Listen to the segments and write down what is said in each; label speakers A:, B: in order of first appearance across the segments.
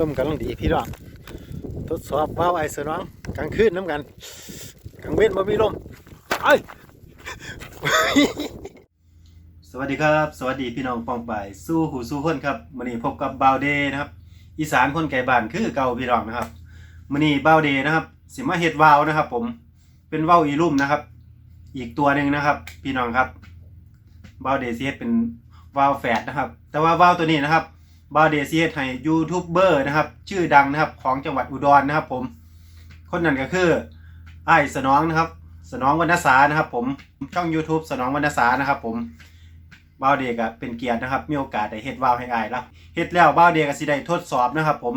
A: ลมกำลังดีพี่น้องทดสอบว่าวไอเสือน้องกลางคืนน้ำกันกลางเว้นบ่มีลมไอยสวัสดีครับ สวัสดีพี่น้องปองไปายสู้หูสู้คนครับมื้อนี้พบกับบาวเดย์นะครับ อีสานคนไก่บ้านคือเก่าพี่น้องนะครับมื้อนี้บาวเดย์นะครับ สิมาเฮ็ดวาวนะครับ ผมเป็นว่าวอีลุ่มนะครับ อีกตัวหนึ่งนะครับ พี่น้องครับบาวเดย์เฮ็ดเป็นวาวแฝดนะครับ แต่ว่าวาวตัวนี้นะครับ บาวเดย์สิเฮ็ดให้ยูทูบเบอร์นะครับ ชื่อดังนะครับของจังหวัดอุดรนะครับ ผม คนนั้นก็คือไอ้สนองนะครับ สนองวรรณสานะครับ ผมช่อง YouTube สนองวรรณสานะครับ ผมบ้าวเด็กอะเป็นเกียรตินะครับ มีโอกาสได้เฮ็ดวาวให้อายแล้วเฮ็ดแล้วบ้าวเด็กก็สิได้ทดสอบนะครับ ผม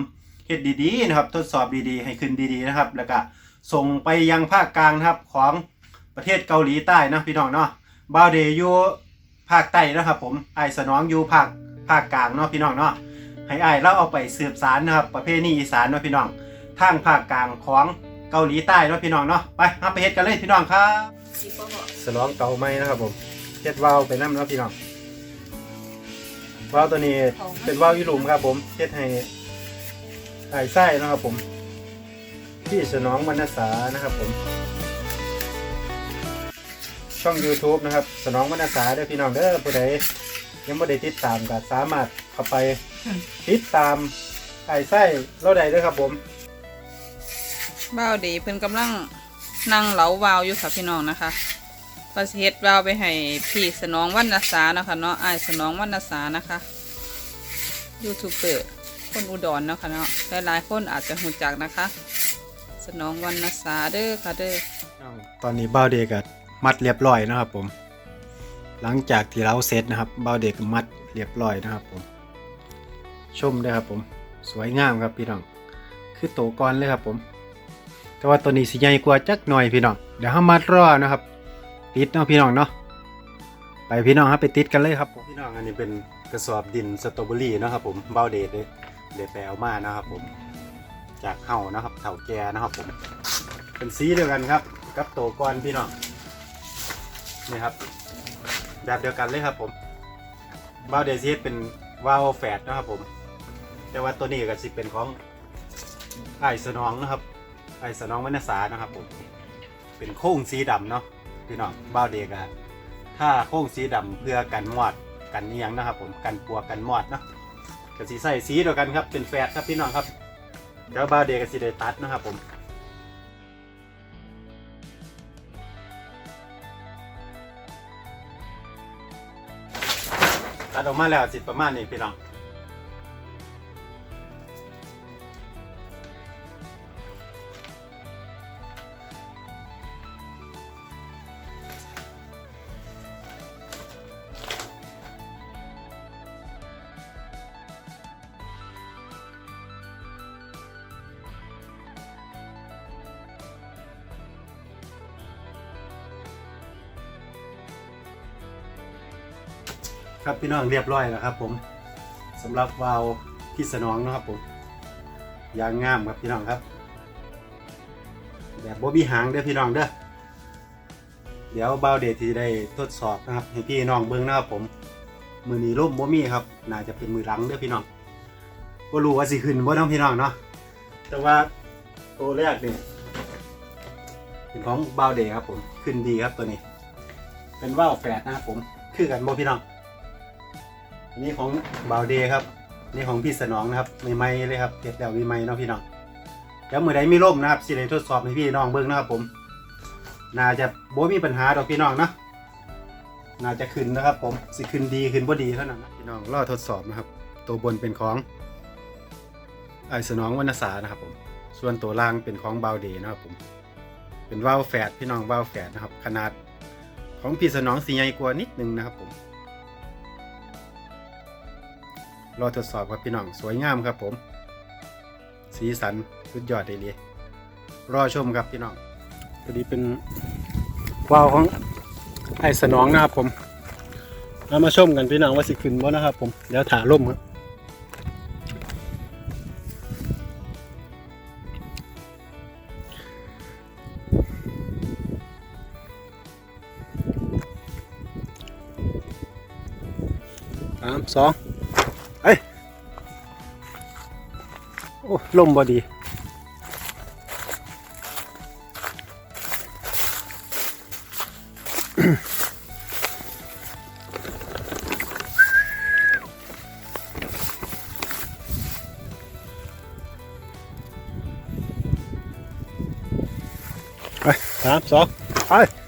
A: เฮ็ดดีๆนะครับ ทดสอบดีๆ ให้ขึ้นดีๆนะครับ แล้วก็ส่งไปยังภาคกลางนะครับของประเทศเกาหลีใต้นะพี่น้องเนาะบ้าวเดยอยู่ภาคใต้นะครับ ผมไอ้สนองอยู่ภาค ภาคกลางเนาะพี่น้องเนาะให้อ้ายเราเอาไปสืบสารนะครับประเพณีอีสานเนาะพี่น้องทางภาคกลางของเกาหลีใต้เนาะพี่น้องเนาะไปเอาไปเฮ็ดกันเลยพี่น้องครับ
B: สิบ่บอก
A: สลองเตาไม้นะครับผมเฮ็ดวาล์วไปน้ำเนาะพี่น้องวาล์วตัวนี้เป็นวาล์วยีหลุมครับผมเฮ็ดให้ไอ้ไส้นะครับผม ที่สนองวรรณสานะครับผมช่อง YouTube นะครับ สนองวรรณสาเด้อพี่น้องเด้อผู้ใด ยังไม่ได้ติดตามก็สามารถเข้าไปติดตามไอ้ไส้เราได้เด้อครับผม
B: บ้าวดีเพิ่นกำลังนั่งเหลาวาวอยู่ค่ะพี่น้องนะคะประสิเฮ็ดวาวไปให้พี่สนองวรรณสานะคะเนาะอ้ายสนองวรรณสานะคะยูทูบเบอร์คนอุดรเนาะค่ะเนาะหลายๆคนอาจจะหูจักนะคะ สนองวรรณสาเด้อค่ะเด้อ
A: ตอนนี้บ้าวเด็กก็มัดเรียบร้อยนะครับผม หลังจากที่เราเสร็จนะครับเบาเด็กมัดเรียบร้อยนะครับผมชมด้วยครับผมสวยงามครับพี่น้อง คือโตก่อนเลยครับผม แต่ว่าตัวนี้สิใหญ่กว่าจักหน่อยพี่น้องเดี๋ยวห้ามัดรอนะครับ ติดเนาะพี่น้องเนาะไปพี่น้องครับไปติดกันเลยครับผมพี่น้องอันนี้เป็นกระสอบดินสตรอเบอรี่นะครับผมเบาเดชเลยเดชแปลเอามานะครับผม จากเห่านะครับเห่าแกนะครับผมเป็นสีเดียวกันครับ กับโตก่อนพี่น้อง นี่ครับ แบบเดียวกันเลยครับผมวาล์วเดซิสเป็นวาล์วแฝดนะครับผม แต่ว่าตัวนี้ก็สิเป็นของไอสนองนะครับ ไอสนองวรรณสานะครับผม เป็นโค้งสีดำเนาะพี่น้องวาล์วเดกะถ้าโค้งสีดำเพื่อกันมอดกันเนียงนะครับ ผมกันปัวกันมอดเนาะก็สีใส่สีเดียวกันครับเป็นแฝดครับพี่น้องครับแล้ววาวเดกก็สิได้ตัดนะครับผม ตัดออกมาแล้วสิประมาณนี้พี่น้อง ครับพี่น้องเรียบร้อยแล้วครับ ผมสำหรับวาล์วพี่สนองนะครับผมยางงามครับพี่น้องครับ แบบบ่มีหางเด้อพี่น้องเด้อเดี๋ยวบาวเดทที่ได้ทดสอบนะครับให้พี่น้องเบิ่งนะครับผม มือนีร่มบ่มีครับน่าจะเป็นมือหลังเด้อพี่น้องบ่รู้ว่าสิขึ้นบ่น้องพี่น้องเนาะแต่ว่าตัวแรกเนี่ยเป็นของบาวเดครับผมขึ้นดีครับตัวนี้ เป็นว่าวแฝดนะครับผมคือกันบ่พี่น้อง อันนี้ของบาวเดย์ครับ นี่ของพี่สนองนะครับใหม่ๆเลยครับเก็บแล้วใหม่ๆเนาะพี่น้องแล้วมือใดมีร่มนะครับสิได้ทดสอบให้พี่น้องเบิ่งนะครับผม น่าจะโบมีปัญหาดอกพี่น้องนะน่าจะขึ้นนะครับ ผมสิขึ้นดีขึ้นบ่ดีเท่านั้นนะพี่น้องรอทดสอบนะครับ ตัวบนเป็นของไอสนองวรรณสานะครับผม ส่วนตัวล่างเป็นของบาวเดย์นะครับผม เป็นว่าวแฝดพี่น้องว่าวแฝดนะครับ ขนาดของพี่สนองสีใหญ่กว่านิดนึงนะครับผม รอทดสอบครับพี่น้อง สวยงามครับผม สีสันสุดยอดเลยรอชมครับพี่น้องตัวนี้เป็นวาวของไอ้สนองนะครับผมเรามาชมกันพี่น้องว่าสิขึ้นบ่นะครับผมเดี๋ยวถ่าร่มครับสามสอง ลมบอดี ไปสามสองไป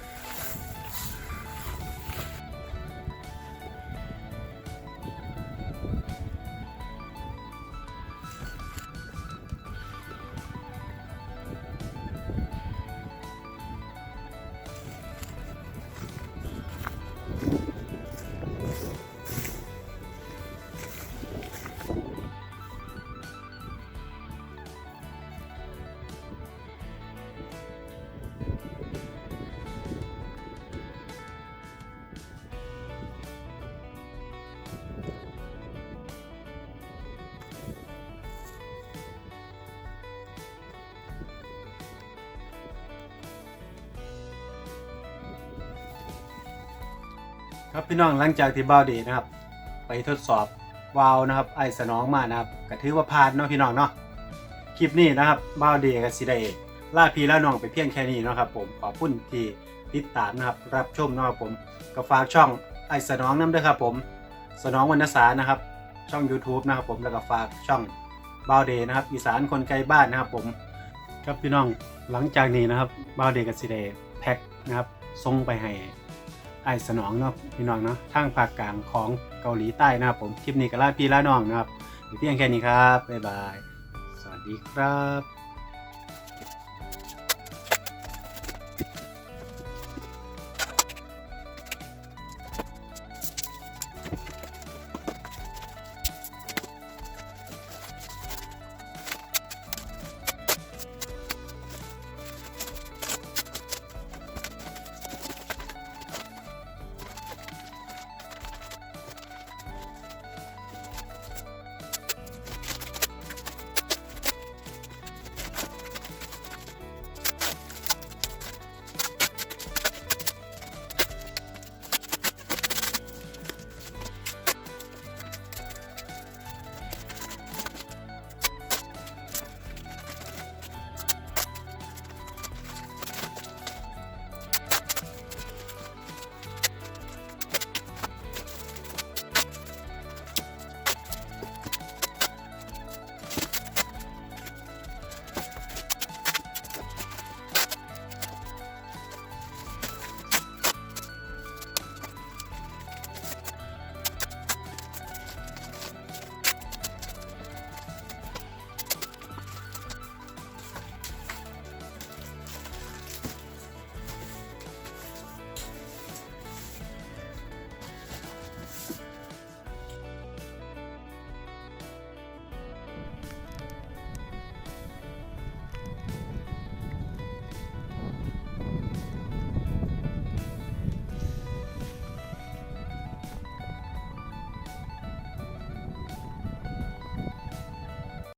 A: ครับพี่น้องหลังจากที่บ้าวเดย์นะครับ ไปทดสอบวาล์วนะครับ ไอ้สนองมานะครับก็ถือว่าผ่านเนาะพี่น้องเนาะคลิปนี้นะครับบ้าวเดย์กับสิได้ล่าพี่ล่าน้องไปเพียงแค่นี้เนาะครับ ผมขอบคุณที่ติดตามนะครับ รับชมเนาะครับผมก็ฝากช่องไอ้สนองน้ำด้วยครับผม สนองวรรณสารนะครับ ช่อง YouTube นะครับผมแล้วก็ฝากช่องบ้าวเดย์นะครับอีสานคนไกลบ้านนะครับผมครับพี่น้องหลังจากนี้นะครับบ้าวเดย์กับสิได้แพ็คนะครับส่งไปให้ ไอ้สนองเนาะพี่น้องเนาะทางภาคกลางของเกาหลีใต้นะครับผมคลิปนี้ก็ลาพี่ลาน้องนะครับอยู่เพียงแค่นี้ครับบ๊ายบาย สวัสดีครับ